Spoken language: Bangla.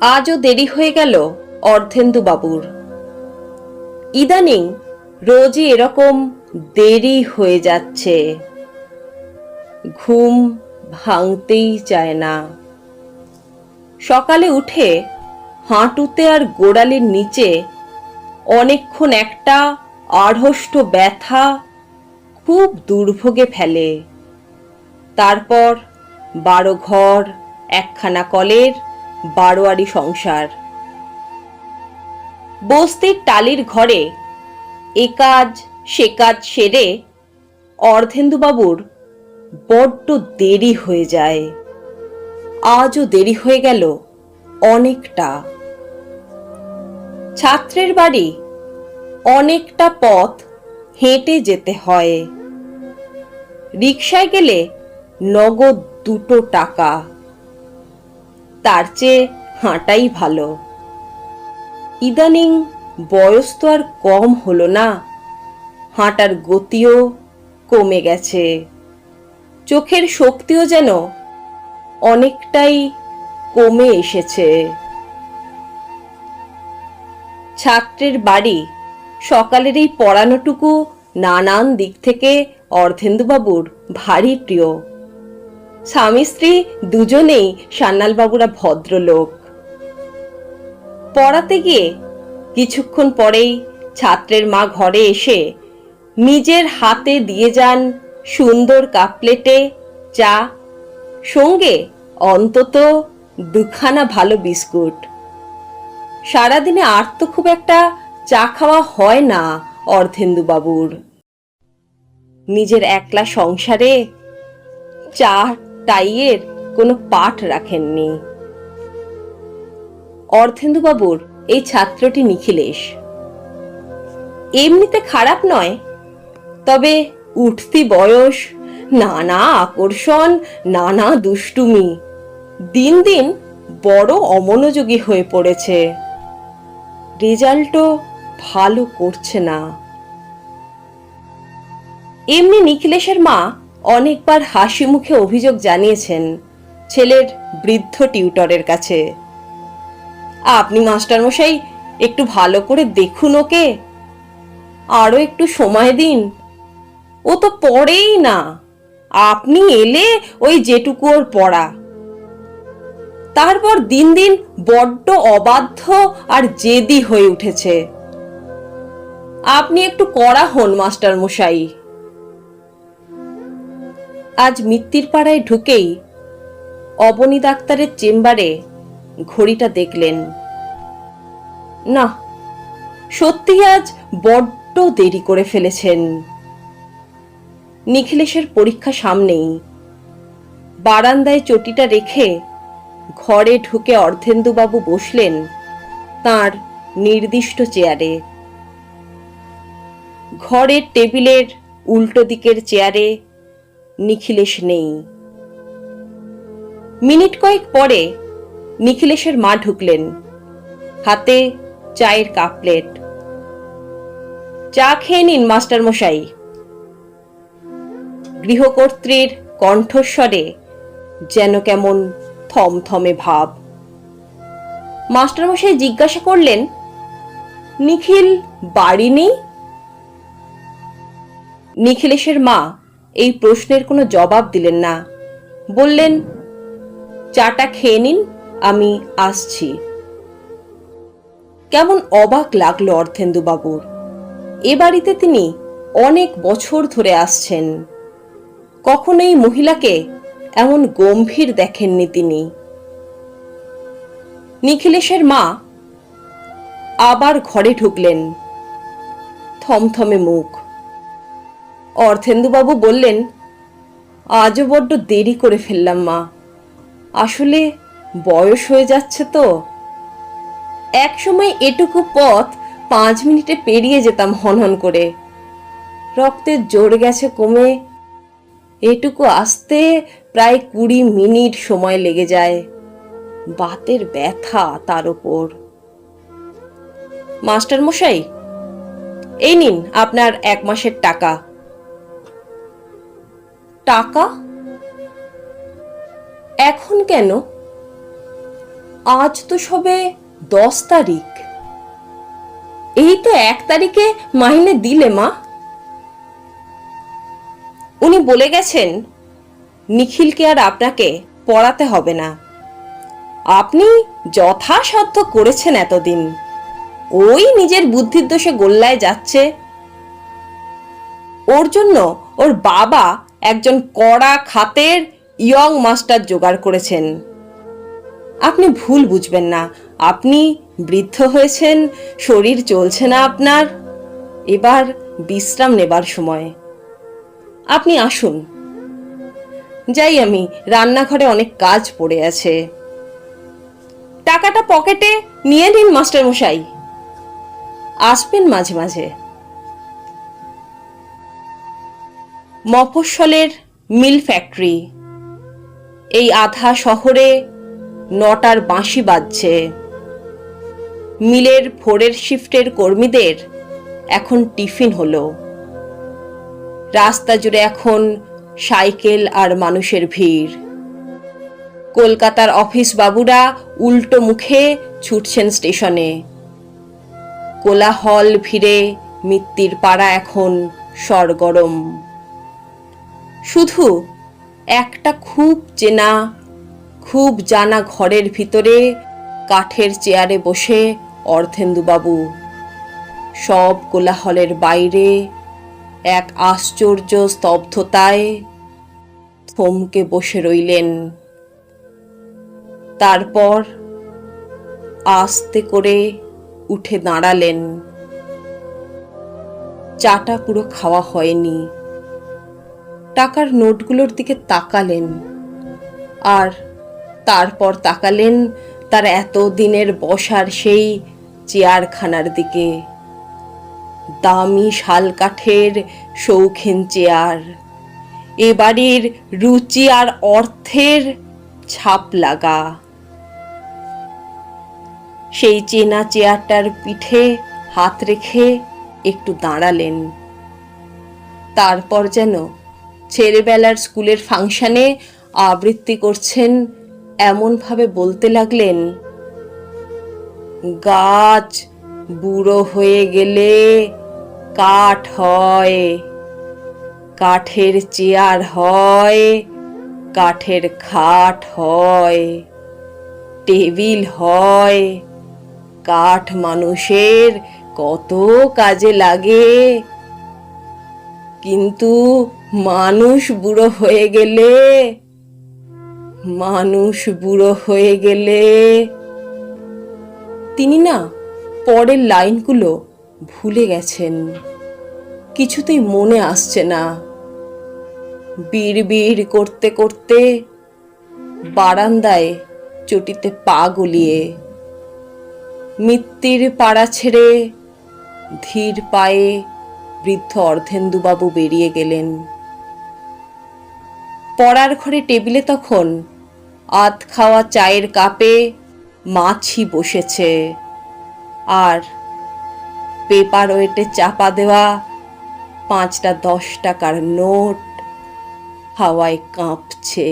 আজও দেরি হয়ে গেল অর্ধেন্দু বাবুর ইদানিং রোজই এরকম দেরি হয়ে যাচ্ছে। ঘুম ভাঙতেই চায় না। সকালে উঠে হাঁটুতে আর গোড়ালির নিচে অনেকক্ষণ একটা আড়ষ্ট ব্যথা খুব দুর্ভোগে ফেলে। তারপর বারো ঘর একখানা কলের বারোয়ারি সংসার। বস্তির টালির ঘরে এ কাজ, সে কাজ সেরে অর্ধেন্দুবাবুর বড্ড দেরি হয়ে যায়। আজও দেরি হয়ে গেল অনেকটা। ছাত্রের বাড়ি অনেকটা পথ হেঁটে যেতে হয়। রিকশায় গেলে নগদ দুটো টাকা। তার চেয়ে হাঁটাই ভালো। ইদানিং বয়স তো আর কম হলো না। হাঁটার গতিও কমে গেছে। চোখের শক্তিও যেন অনেকটাই কমে এসেছে। ছাত্রের বাড়ি সকালের এই পড়ানোটুকু নানান দিক থেকে অর্ধেন্দুবাবুর ভারী প্রিয়। স্বামী স্ত্রী দুজনেই সান্যালবাবুরা ভদ্রলোক। পড়াতে গিয়ে কিছুক্ষণ পরেই ছাত্রের মা ঘরে এসে নিজের হাতে দিয়ে যান সুন্দর কাপ প্লেটে চা, সঙ্গে অন্তত দুখানা ভালো বিস্কুট। সারাদিনে আর তো খুব একটা চা খাওয়া হয় না অর্ধেন্দুবাবুর। নিজের একলা সংসারে চা টাইয়ের কোনো পাঠ রাখেননি। অর্ধেন্দুবাবুর এই ছাত্রটি নিখিলেশ। এমনিতে খারাপ নয়, তবে উঠতি বয়স, নানা আকর্ষণ, নানা দুষ্টুমি, দিন দিন বড় অমনোযোগী হয়ে পড়েছে। রেজাল্টও ভালো করছে না। এমনি নিখিলেশের মা অনেকবার হাসি মুখে অভিযোগ জানিয়েছেন ছেলের বৃদ্ধ টিউটরের কাছে। আপনি মাস্টারমশাই একটু ভালো করে দেখুন ওকে। আরও একটু সময় দিন। ও তো পড়েই না। আপনি এলে ওই যেটুকু ওর পড়া। তারপর দিন দিন বড্ড অবাধ্য আর জেদি হয়ে উঠেছে। আপনি একটু কড়া হন, মাস্টার মশাই। আজ মিত্তির পাড়ায় ঢুকেই অবনী ডাক্তারের চেম্বারে ঘড়িটা দেখলেন। না সত্যি আজ বড্ড দেরি করে ফেলেছেন। নিখিলেশের পরীক্ষা সামনেই। বারান্দায় চটিটা রেখে ঘরে ঢুকে অর্ধেন্দুবাবু বসলেন তার নির্দিষ্ট চেয়ারে। ঘরের টেবিলের উল্টো দিকের চেয়ারে নিখিলেশ নেই। মিনিট কয়েক পরে নিখিলেশের মা ঢুকলেন। হাতে চায়ের কাপ প্লেট। চা খেয়ে নিন, মাস্টার মশাই। গৃহকর্ত্রীর কণ্ঠস্বরে যেন কেমন থমথমে ভাব। মাস্টারমশাই জিজ্ঞাসা করলেন, নিখিল বাড়ি নেই? নিখিলেশের মা এই প্রশ্নের কোনো জবাব দিলেন না। বললেন, চাটা খেয়ে নিন, আমি আসছি। কেমন অবাক লাগল অর্ধেন্দু বাবুর এ বাড়িতে তিনি অনেক বছর ধরে আসছেন। কখনো এই মহিলাকে এমন গম্ভীর দেখেননি তিনি। নিখিলেশের মা আবার ঘরে ঢুকলেন। থমথমে মুখ। অর্ধেন্দুবাবু বললেন, আজও বড্ড দেরি করে ফেললাম মা। আসলে বয়স হয়ে যাচ্ছে তো। এক সময় এটুকু পথ পাঁচ মিনিটে পেরিয়ে যেতাম হনহন করে। রক্তের জোর গেছে কমে। এটুকু আসতে প্রায় কুড়ি মিনিট সময় লেগে যায়। বাতের ব্যথা তার ওপর। মাস্টার মশাই এই নিন আপনার এক মাসের টাকা। টাকা? এখন কেন? আজ তো সবে দশ তারিখ। এই তো এক তারিখে মাহিনে দিলে মা। উনি বলে গেছেন, নিখিলকে আর আপনাকে পড়াতে হবে না। আপনি যথাসাধ্য করেছেন এতদিন। ওই নিজের বুদ্ধির দোষে গোল্লায় যাচ্ছে। ওর জন্য ওর বাবা একজন কড়া খাতের ইয়ং মাস্টার জোগাড় করেছেন। আপনি ভুল বুঝবেন না। আপনি বৃদ্ধ হয়েছেন, শরীর চলছে না আপনার। এবার বিশ্রাম নেবার সময়। আপনি আসুন। যাই আমি, রান্নাঘরে অনেক কাজ পড়ে আছে। টাকাটা পকেটে নিয়ে নিন মাস্টার মশাই আসবেন মাঝে মাঝে। মফস্বলের মিল ফ্যাক্টরি। এই আধা শহরে নটার বাঁশি বাজছে। মিলের ফোরের শিফটের কর্মীদের এখন টিফিন হলো। রাস্তা জুড়ে এখন সাইকেল আর মানুষের ভিড়। কলকাতার অফিস বাবুরা উল্টো মুখে ছুটছেন স্টেশনে। কোলাহল ভিড়ে মিত্তির পাড়া এখন সরগরম। শুধু একটা খুব চেনা, খুব জানা ঘরের ভিতরে কাঠের চেয়ারে বসে অর্ধেন্দুবাবু। সব কোলাহলের বাইরে এক আশ্চর্য স্তব্ধতায় থমকে বসে রইলেন। তারপর আস্তে করে উঠে দাঁড়ালেন। চাটা পুরো খাওয়া হয়নি। টাকার নোটগুলোর দিকে তাকালেন। আর তারপর তাকালেন তার এত দিনের বসার সেই চেয়ারখানার দিকে। দামি শাল কাঠের শৌখিন চেয়ার। এ বাড়ির রুচি আর অর্থের ছাপ লাগা। সেই চেনা চেয়ারটার পিঠে হাত রেখে একটু দাঁড়ালেন। তারপর যেন ছেলেবেলার স্কুলের ফাংশনে আবৃত্তি করছেন, এমনভাবে বলতে লাগলেন, গাছ বুড়ো হয়ে গেলে কাঠ হয়, কাঠের চেয়ার হয়, কাঠের খাট হয়, টেবিল হয়, কাঠ মানুষের কত কাজে লাগে। কিন্তু মানুষ বুড়ো হয়ে গেলে, মানুষ বুড়ো হয়ে গেলে। তিনি না পরের লাইনগুলো ভুলে গেছেন। কিছুতেই মনে আসছে না। বিড় করতে করতে বারান্দায় চটিতে পা গলিয়ে, মিত্তির পাড়া ছেড়ে ধীর পায়ে বৃদ্ধ অর্ধেন্দুবাবু বেরিয়ে গেলেন। পড়ার ঘরে টেবিলে তখন আধ খাওয়া চায়ের কাপে মাছি বসেছে। আর পেপার ওয়েটে চাপা দেওয়া পাঁচটা দশ টাকার নোট হাওয়ায় কাঁপছে।